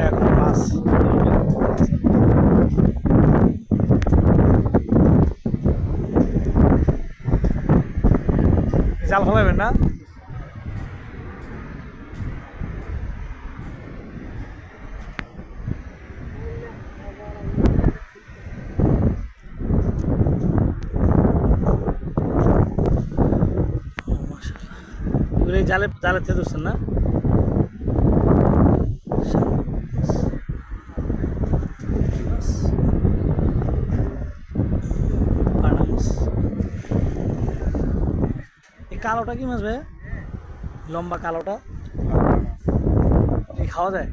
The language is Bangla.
এখন মাছ জাল ফেলাবেন না? জালে জালে থেকে ধরছেন না? Paramos. মাছ। এই কালোটা কি মাছ ভাই লম্বা কালোটা এই খাওয়া যায়